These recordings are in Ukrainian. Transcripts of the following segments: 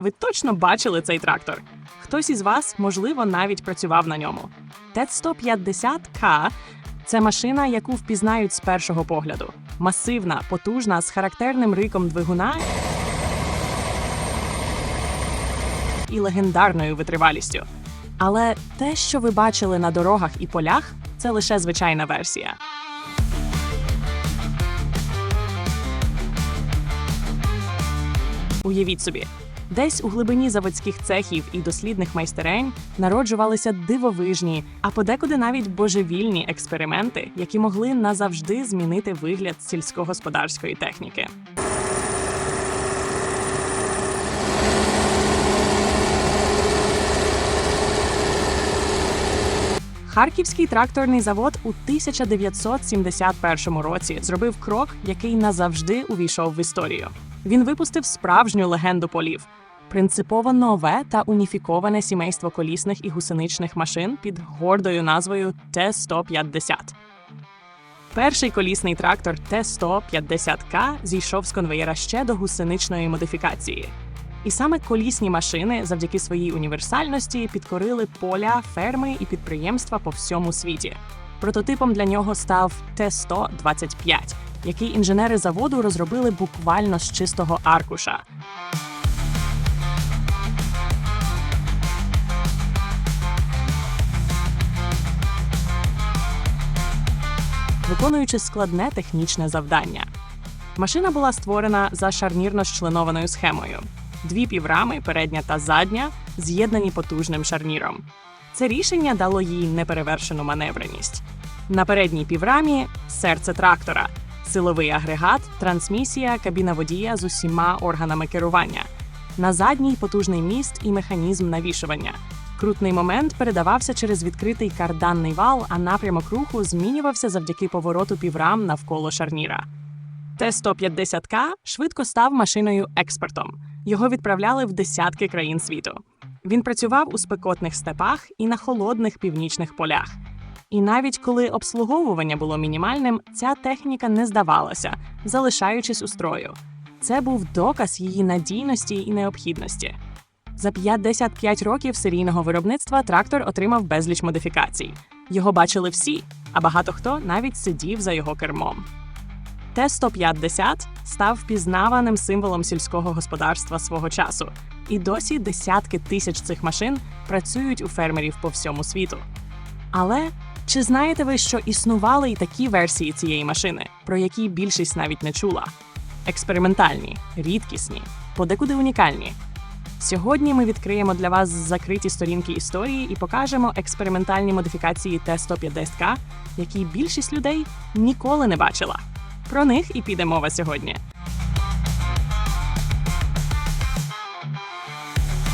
Ви точно бачили цей трактор. Хтось із вас, можливо, навіть працював на ньому. ТЕЦ-150К – це машина, яку впізнають з першого погляду. Масивна, потужна, з характерним риком двигуна і легендарною витривалістю. Але те, що ви бачили на дорогах і полях, це лише звичайна версія. Уявіть собі, десь у глибині заводських цехів і дослідних майстерень народжувалися дивовижні, а подекуди навіть божевільні експерименти, які могли назавжди змінити вигляд сільськогосподарської техніки. Харківський тракторний завод у 1971 році зробив крок, який назавжди увійшов в історію. Він випустив справжню легенду полів. Принципово нове та уніфіковане сімейство колісних і гусеничних машин під гордою назвою Т-150. Перший колісний трактор Т-150К зійшов з конвеєра ще до гусеничної модифікації. І саме колісні машини завдяки своїй універсальності підкорили поля, ферми і підприємства по всьому світі. Прототипом для нього став Т-125, який інженери заводу розробили буквально з чистого аркуша. Виконуючи складне технічне завдання. Машина була створена за шарнірно-членованою схемою. Дві піврами, передня та задня, з'єднані потужним шарніром. Це рішення дало їй неперевершену маневреність. На передній піврамі серце трактора, силовий агрегат, трансмісія, кабіна водія з усіма органами керування. На задній потужний міст і механізм навішування. Крутний момент передавався через відкритий карданний вал, а напрямок руху змінювався завдяки повороту піврам навколо шарніра. Т-150К швидко став машиною експортом. Його відправляли в десятки країн світу. Він працював у спекотних степах і на холодних північних полях. І навіть коли обслуговування було мінімальним, ця техніка не здавалася, залишаючись у строю. Це був доказ її надійності і необхідності. За 55 років серійного виробництва трактор отримав безліч модифікацій. Його бачили всі, а багато хто навіть сидів за його кермом. Т-150 став впізнаваним символом сільського господарства свого часу, і досі десятки тисяч цих машин працюють у фермерів по всьому світу. Але чи знаєте ви, що існували й такі версії цієї машини, про які більшість навіть не чула? Експериментальні, рідкісні, подекуди унікальні. Сьогодні ми відкриємо для вас закриті сторінки історії і покажемо експериментальні модифікації Т-150К, які більшість людей ніколи не бачила. Про них і піде мова сьогодні.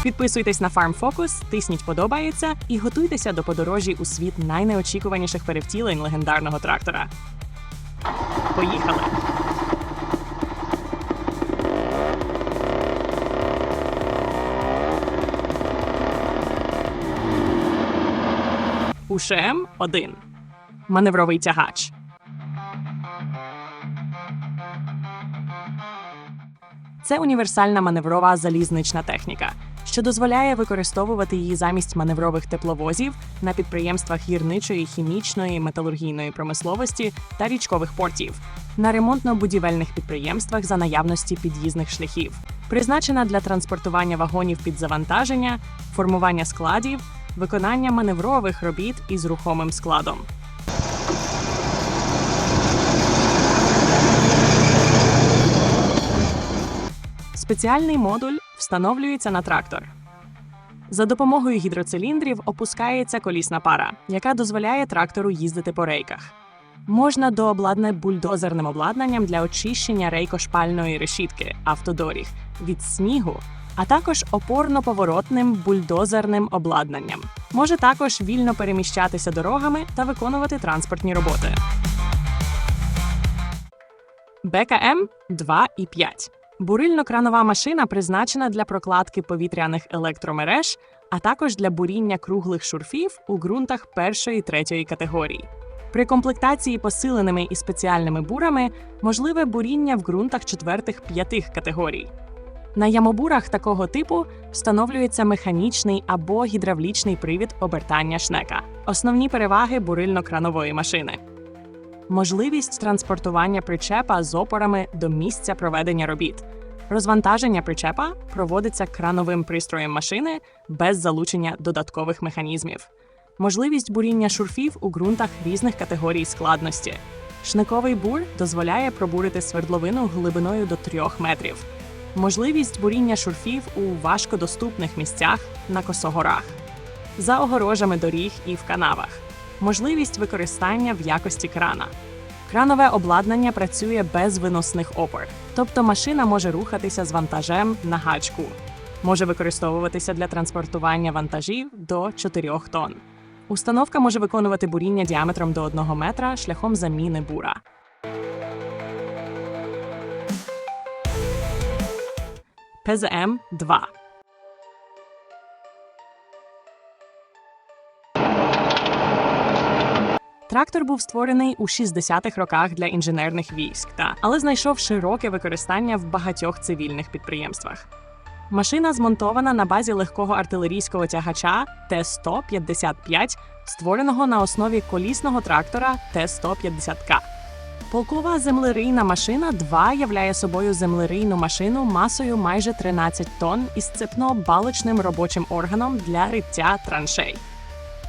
Підписуйтесь на Farm Focus, тисніть подобається і готуйтеся до подорожі у світ найнеочікуваніших перевтілень легендарного трактора. Поїхали! УШМ 1 Маневровий тягач. Це універсальна маневрова залізнична техніка, що дозволяє використовувати її замість маневрових тепловозів на підприємствах гірничої, хімічної, металургійної промисловості та річкових портів, на ремонтно-будівельних підприємствах за наявності під'їзних шляхів, призначена для транспортування вагонів під завантаження, формування складів, виконання маневрових робіт із рухомим складом. Спеціальний модуль встановлюється на трактор. За допомогою гідроциліндрів опускається колісна пара, яка дозволяє трактору їздити по рейках. Можна дообладнати бульдозерним обладнанням для очищення рейкошпальної решітки автодоріг від снігу, а також опорно-поворотним бульдозерним обладнанням. Може також вільно переміщатися дорогами та виконувати транспортні роботи. БКМ 2 і 5. Бурильно-кранова машина призначена для прокладки повітряних електромереж, а також для буріння круглих шурфів у ґрунтах першої третьої категорії. При комплектації посиленими і спеціальними бурами можливе буріння в ґрунтах четвертих п'ятих категорій. На ямобурах такого типу встановлюється механічний або гідравлічний привід обертання шнека. Основні переваги бурильно-кранової машини. Можливість транспортування причепа з опорами до місця проведення робіт. Розвантаження причепа проводиться крановим пристроєм машини без залучення додаткових механізмів. Можливість буріння шурфів у ґрунтах різних категорій складності. Шниковий бур дозволяє пробурити свердловину глибиною до 3 метрів. Можливість буріння шурфів у важкодоступних місцях на косогорах, за огорожами доріг і в канавах. Можливість використання в якості крана. Кранове обладнання працює без виносних опор, тобто машина може рухатися з вантажем на гачку. Може використовуватися для транспортування вантажів до 4 тонн. Установка може виконувати буріння діаметром до 1 метра шляхом заміни бура. ПЗМ 2 Трактор був створений у 60-х роках для інженерних військ, та але знайшов широке використання в багатьох цивільних підприємствах. Машина змонтована на базі легкого артилерійського тягача Т-155, створеного на основі колісного трактора Т-150К. Полкова землерийна машина 2 являє собою землерийну машину масою майже 13 тонн із цепно-балочним робочим органом для риття траншей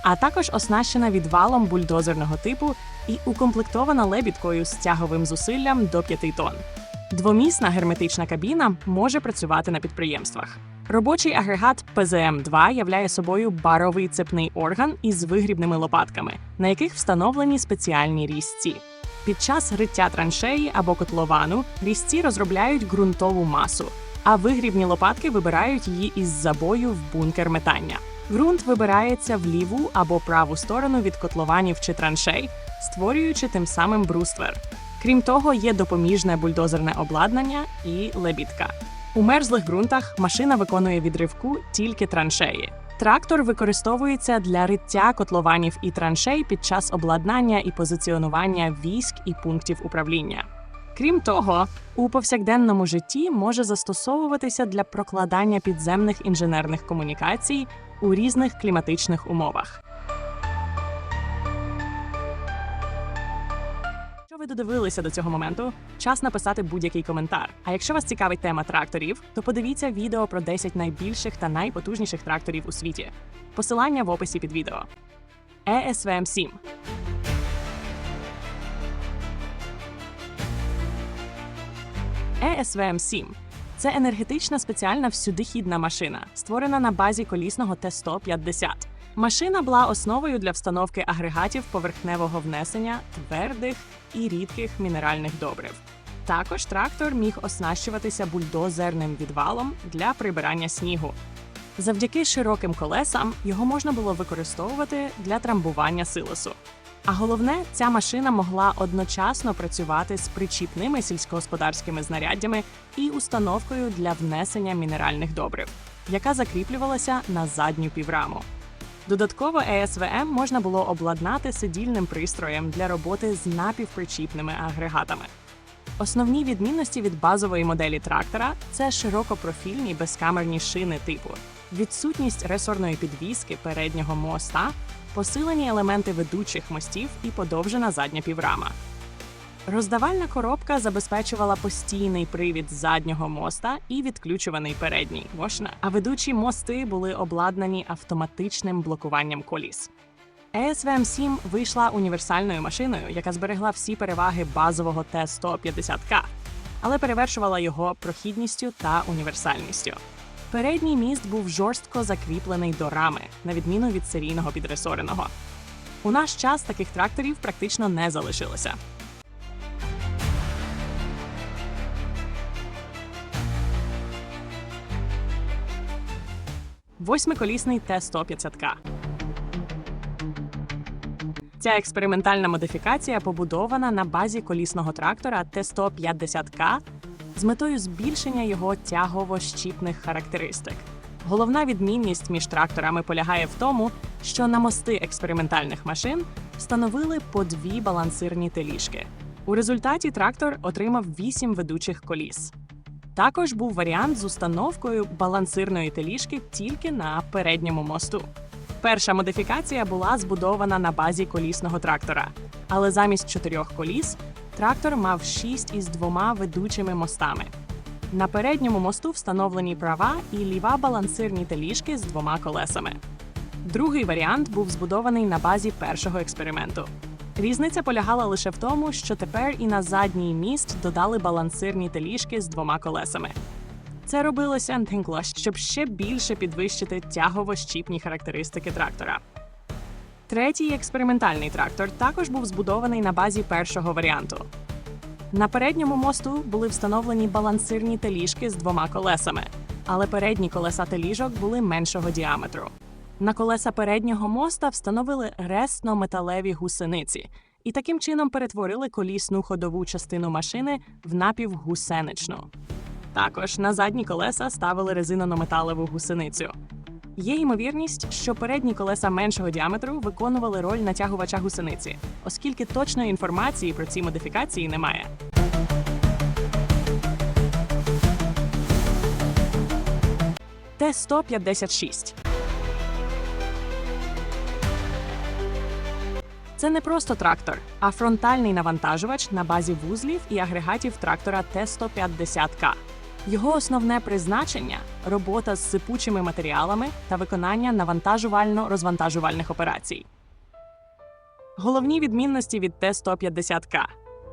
а також оснащена відвалом бульдозерного типу і укомплектована лебідкою з тяговим зусиллям до 5 тонн. Двомісна герметична кабіна може працювати на підприємствах. Робочий агрегат ПЗМ-2 являє собою баровий цепний орган із вигрібними лопатками, на яких встановлені спеціальні різці. Під час риття траншеї або котловану різці розробляють ґрунтову масу, а вигрібні лопатки вибирають її із забою в бункер метання. Ґрунт вибирається в ліву або праву сторону від котлованів чи траншей, створюючи тим самим бруствер. Крім того, є допоміжне бульдозерне обладнання і лебідка. У мерзлих ґрунтах машина виконує відривку тільки траншеї. Трактор використовується для риття котлованів і траншей під час обладнання і позиціонування військ і пунктів управління. Крім того, у повсякденному житті може застосовуватися для прокладання підземних інженерних комунікацій у різних кліматичних умовах. Додивилися до цього моменту, час написати будь-який коментар. А якщо вас цікавить тема тракторів, то подивіться відео про 10 найбільших та найпотужніших тракторів у світі. Посилання в описі під відео. ESVM 7 ESVM-7 – це енергетична спеціальна всюдихідна машина, створена на базі колісного Т-150. Машина була основою для встановки агрегатів поверхневого внесення твердих і рідких мінеральних добрив. Також трактор міг оснащуватися бульдозерним відвалом для прибирання снігу. Завдяки широким колесам його можна було використовувати для трамбування силосу. А головне, ця машина могла одночасно працювати з причіпними сільськогосподарськими знаряддями і установкою для внесення мінеральних добрив, яка закріплювалася на задню півраму. Додатково ЕСВМ можна було обладнати сидільним пристроєм для роботи з напівпричіпними агрегатами. Основні відмінності від базової моделі трактора це широкопрофільні безкамерні шини типу, відсутність ресорної підвіски переднього моста, посилені елементи ведучих мостів і подовжена задня піврама. Роздавальна коробка забезпечувала постійний привід заднього моста і відключуваний передній можна, а ведучі мости були обладнані автоматичним блокуванням коліс. ESVM 7 вийшла універсальною машиною, яка зберегла всі переваги базового Т-150К, але перевершувала його прохідністю та універсальністю. Передній міст був жорстко закріплений до рами, на відміну від серійного підресореного. У наш час таких тракторів практично не залишилося. Восьмиколісний Т-150К. Ця експериментальна модифікація побудована на базі колісного трактора Т-150К з метою збільшення його тягово-щіпних характеристик. Головна відмінність між тракторами полягає в тому, що на мости експериментальних машин встановили по дві балансирні теліжки. У результаті трактор отримав вісім ведучих коліс. Також був варіант з установкою балансирної теліжки тільки на передньому мосту. Перша модифікація була збудована на базі колісного трактора, але замість чотирьох коліс трактор мав шість із двома ведучими мостами. На передньому мосту встановлені права і ліва балансирні теліжки з двома колесами. Другий варіант був збудований на базі першого експерименту. Різниця полягала лише в тому, що тепер і на задній міст додали балансирні теліжки з двома колесами. Це робилося Антенкло, щоб ще більше підвищити тягово-щіпні характеристики трактора. Третій експериментальний трактор також був збудований на базі першого варіанту. На передньому мосту були встановлені балансирні теліжки з двома колесами, але передні колеса теліжок були меншого діаметру. На колеса переднього моста встановили ресно-металеві гусениці і таким чином перетворили колісну ходову частину машини в напівгусеничну. Також на задні колеса ставили резиноно-металеву гусеницю. Є ймовірність, що передні колеса меншого діаметру виконували роль натягувача гусениці, оскільки точної інформації про ці модифікації немає. Т-156 Це не просто трактор, а фронтальний навантажувач на базі вузлів і агрегатів трактора Т-150К. Його основне призначення робота з сипучими матеріалами та виконання навантажувально-розвантажувальних операцій. Головні відмінності від Т-150К.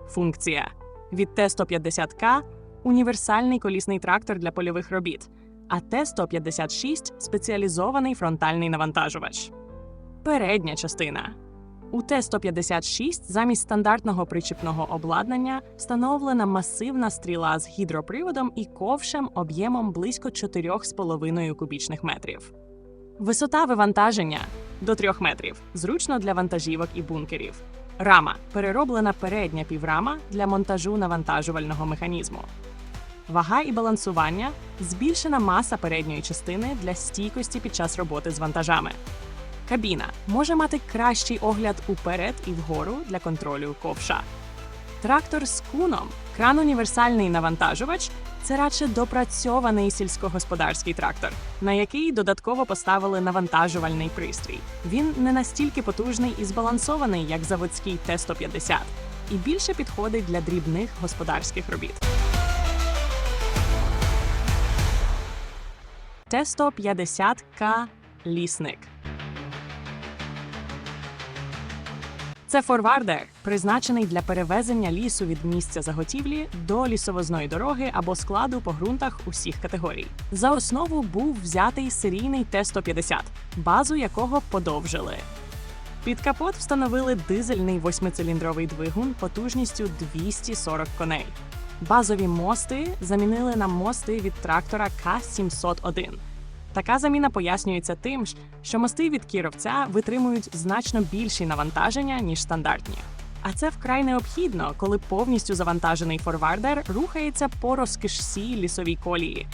Функція від Т-150К універсальний колісний трактор для польових робіт, а Т-156 спеціалізований фронтальний навантажувач. Передня частина у Т-156 замість стандартного причіпного обладнання встановлена масивна стріла з гідроприводом і ковшем об'ємом близько 4,5 кубічних метрів. Висота вивантаження до 3 метрів, зручно для вантажівок і бункерів. Рама перероблена передня піврама для монтажу навантажувального механізму. Вага і балансування збільшена маса передньої частини для стійкості під час роботи з вантажами. Кабіна може мати кращий огляд уперед і вгору для контролю ковша. Трактор з куном кран універсальний навантажувач це радше допрацьований сільськогосподарський трактор, на який додатково поставили навантажувальний пристрій. Він не настільки потужний і збалансований, як заводський Т-150, і більше підходить для дрібних господарських робіт. Т-150К лісник. Це форвардер, призначений для перевезення лісу від місця заготівлі до лісовозної дороги або складу по ґрунтах усіх категорій. За основу був взятий серійний Т-150, базу якого подовжили. Під капот встановили дизельний восьмициліндровий двигун потужністю 240 коней. Базові мости замінили на мости від трактора К-701. Така заміна пояснюється тим, що мости від кіровця витримують значно більші навантаження, ніж стандартні. А це вкрай необхідно, коли повністю завантажений форвардер рухається по розкішсій лісовій колії,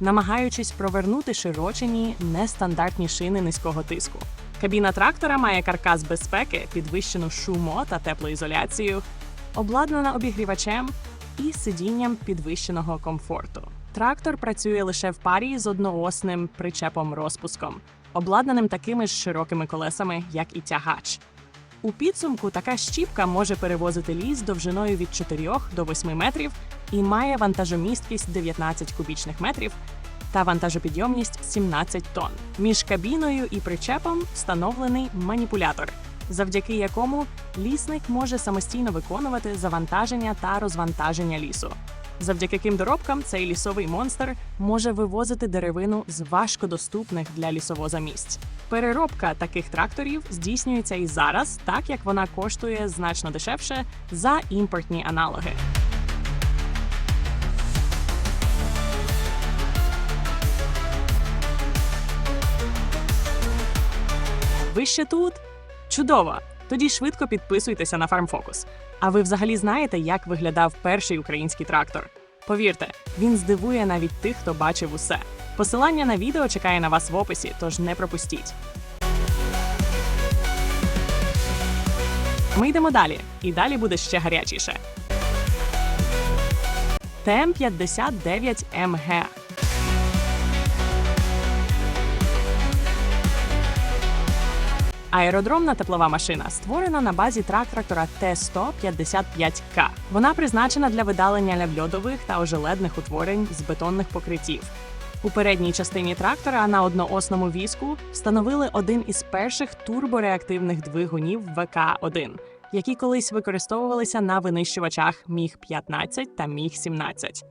намагаючись провернути широчені нестандартні шини низького тиску. Кабіна трактора має каркас безпеки, підвищену шумо та теплоізоляцію, обладнана обігрівачем і сидінням підвищеного комфорту. Трактор працює лише в парі з одноосним причепом розпуском, обладнаним такими ж широкими колесами, як і тягач. У підсумку така щіпка може перевозити ліс довжиною від 4 до 8 метрів і має вантажомісткість 19 кубічних метрів та вантажопідйомність 17 тонн. Між кабіною і причепом встановлений маніпулятор, завдяки якому лісник може самостійно виконувати завантаження та розвантаження лісу. Завдяки яким доробкам цей лісовий монстр може вивозити деревину з важкодоступних для лісовоза місць. Переробка таких тракторів здійснюється і зараз, так як вона коштує значно дешевше за імпортні аналоги. Ви ще тут? Чудово! Тоді швидко підписуйтеся на FarmFocus. А ви взагалі знаєте, як виглядав перший український трактор? Повірте, він здивує навіть тих, хто бачив усе. Посилання на відео чекає на вас в описі, тож не пропустіть. Ми йдемо далі, і далі буде ще гарячіше. ТМ-59МГ. Аеродромна теплова машина створена на базі трактора Т-10055К. Вона призначена для видалення льодових та ожеледних утворень з бетонних покриттів. У передній частині трактора на одноосному візку встановили один із перших турбореактивних двигунів ВК-1, які колись використовувалися на винищувачах Міг-15 та Міг-17.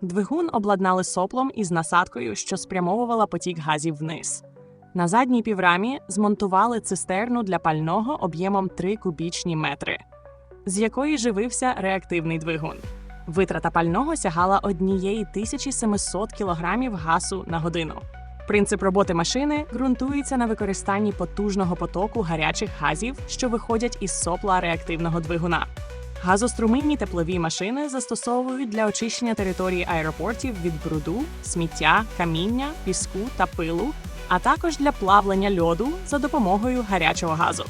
Двигун обладнали соплом із насадкою, що спрямовувала потік газів вниз. На задній піврамі змонтували цистерну для пального об'ємом 3 кубічні метри, з якої живився реактивний двигун. Витрата пального сягала однієї 1700 кг газу на годину. Принцип роботи машини ґрунтується на використанні потужного потоку гарячих газів, що виходять із сопла реактивного двигуна. Газоструминні теплові машини застосовують для очищення території аеропортів від бруду, сміття, каміння, піску та пилу, а також для плавлення льоду за допомогою гарячого газу.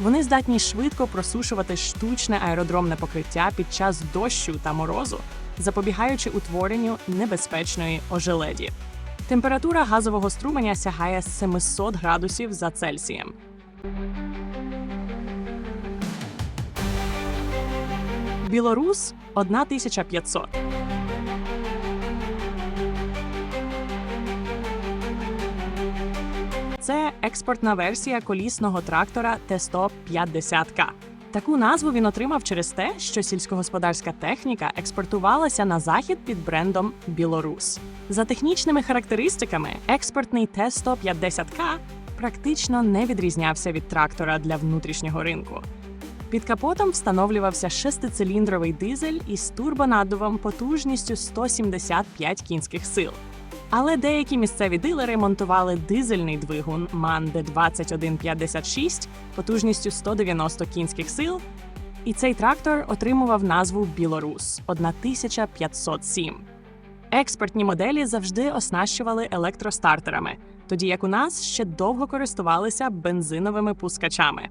Вони здатні швидко просушувати штучне аеродромне покриття під час дощу та морозу, запобігаючи утворенню небезпечної ожеледі. Температура газового струменя сягає 700 градусів за Цельсієм. Білорус 1500. Це експортна версія колісного трактора Т-150К. Таку назву він отримав через те, що сільськогосподарська техніка експортувалася на захід під брендом Білорус. За технічними характеристиками, експортний Т-150К практично не відрізнявся від трактора для внутрішнього ринку. Під капотом встановлювався шестициліндровий дизель із турбонаддувом потужністю 175 кінських сил. Але деякі місцеві дилери монтували дизельний двигун MAN D2156 потужністю 190 кінських сил, і цей трактор отримував назву Білорус 1507. Експортні моделі завжди оснащували електростартерами, тоді як у нас ще довго користувалися бензиновими пускачами.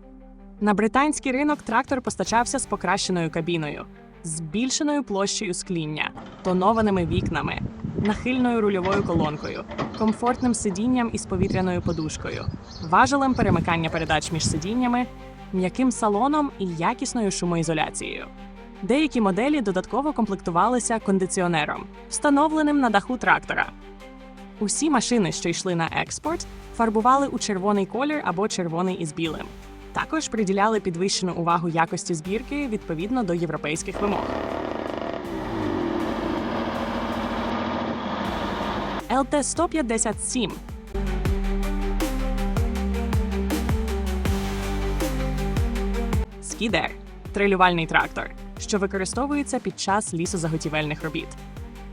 На британський ринок трактор постачався з покращеною кабіною, збільшеною площею скління, тонованими вікнами, нахильною рульовою колонкою, комфортним сидінням із повітряною подушкою, важелем перемикання передач між сидіннями, м'яким салоном і якісною шумоізоляцією. Деякі моделі додатково комплектувалися кондиціонером, встановленим на даху трактора. Усі машини, що йшли на експорт, фарбували у червоний колір або червоний із білим. Також приділяли підвищену увагу якості збірки відповідно до європейських вимог. ЛТ 157 Скідер трилювальний трактор, що використовується під час лісозаготівельних робіт.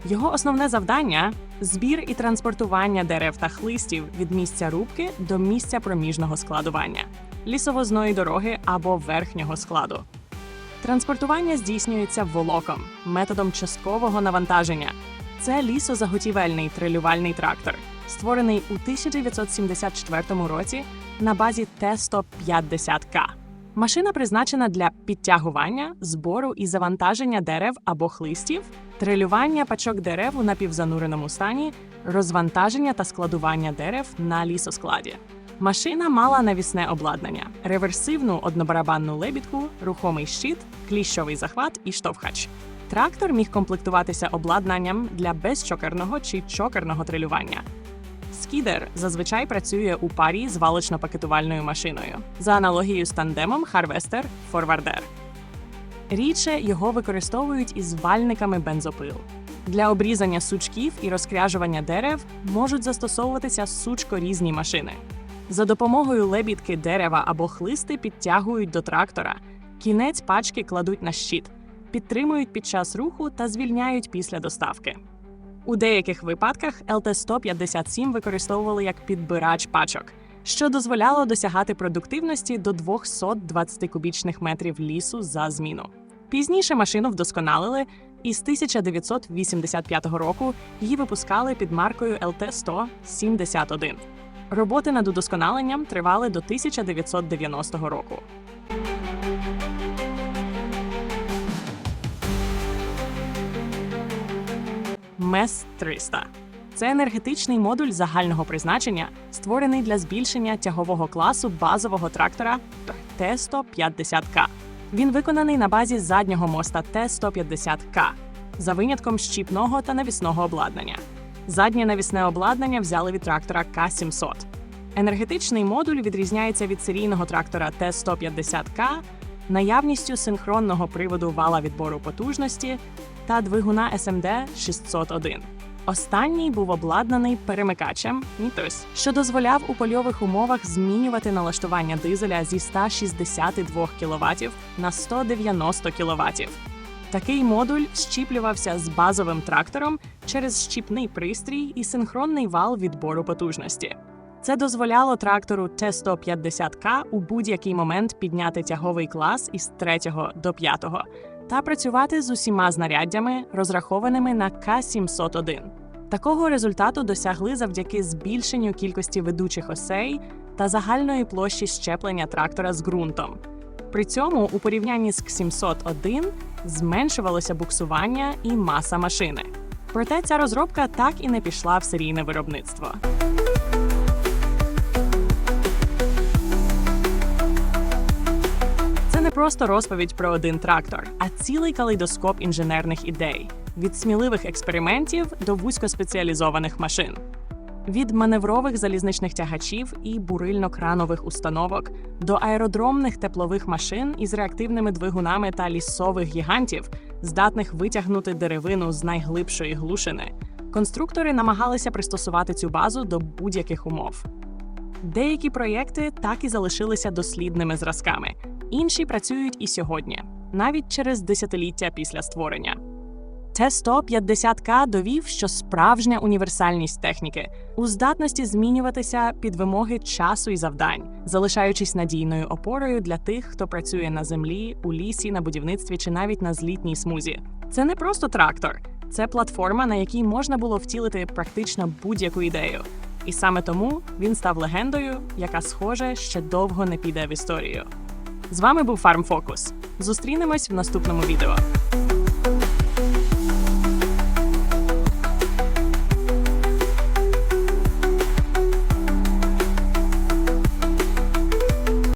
Його основне завдання збір і транспортування дерев та хлистів від місця рубки до місця проміжного складування, лісовозної дороги або верхнього складу. Транспортування здійснюється волоком методом часткового навантаження. Це лісозаготівельний трилювальний трактор, створений у 1974 році на базі Т-150К. Машина призначена для підтягування, збору і завантаження дерев або хлистів, трилювання пачок дерев у напівзануреному стані, розвантаження та складування дерев на лісоскладі. Машина мала навісне обладнання, реверсивну однобарабанну лебідку, рухомий щит, кліщовий захват і штовхач. Трактор міг комплектуватися обладнанням для безчокерного чи чокерного трилювання. Скідер зазвичай працює у парі з валично-пакетувальною машиною за аналогією з тандемом Harvester Forwarder. Рідше його використовують із вальниками бензопил. Для обрізання сучків і розкряжування дерев можуть застосовуватися сучкорізні машини. За допомогою лебідки дерева або хлисти підтягують до трактора. Кінець пачки кладуть на щит, підтримують під час руху та звільняють після доставки. У деяких випадках ЛТ-157 використовували як підбирач пачок, що дозволяло досягати продуктивності до 220 кубічних метрів лісу за зміну. Пізніше машину вдосконалили, і з 1985 року її випускали під маркою ЛТ-171. Роботи над удосконаленням тривали до 1990 року. MES 300 Це енергетичний модуль загального призначення, створений для збільшення тягового класу базового трактора Т-150К. Він виконаний на базі заднього моста Т-150К за винятком щіпного та навісного обладнання. Заднє навісне обладнання взяли від трактора К-700. Енергетичний модуль відрізняється від серійного трактора Т-150К наявністю синхронного приводу вала відбору потужності та двигуна SMD 601. Останній був обладнаний перемикачем Мітус, що дозволяв у польових умовах змінювати налаштування дизеля зі 162 кВт на 190 кВт. Такий модуль щіплювався з базовим трактором через щіпний пристрій і синхронний вал відбору потужності. Це дозволяло трактору Т-150К у будь-який момент підняти тяговий клас із 3 до 5 та працювати з усіма знаряддями, розрахованими на К-701. Такого результату досягли завдяки збільшенню кількості ведучих осей та загальної площі щеплення трактора з ґрунтом. При цьому у порівнянні з К-701 зменшувалося буксування і маса машини. Проте ця розробка так і не пішла в серійне виробництво. Це не просто розповідь про один трактор, а цілий калейдоскоп інженерних ідей від сміливих експериментів до вузькоспеціалізованих машин. Від маневрових залізничних тягачів і бурильно-кранових установок до аеродромних теплових машин із реактивними двигунами та лісових гігантів, здатних витягнути деревину з найглибшої глушини, конструктори намагалися пристосувати цю базу до будь-яких умов. Деякі проєкти так і залишилися дослідними зразками, інші працюють і сьогодні, навіть через десятиліття після створення. Т-150К довів, що справжня універсальність техніки у здатності змінюватися під вимоги часу і завдань, залишаючись надійною опорою для тих, хто працює на землі, у лісі, на будівництві чи навіть на злітній смузі. Це не просто трактор, це платформа, на якій можна було втілити практично будь-яку ідею. І саме тому він став легендою, яка, схоже, ще довго не піде в історію. З вами був Focus. Зустрінемось в наступному відео.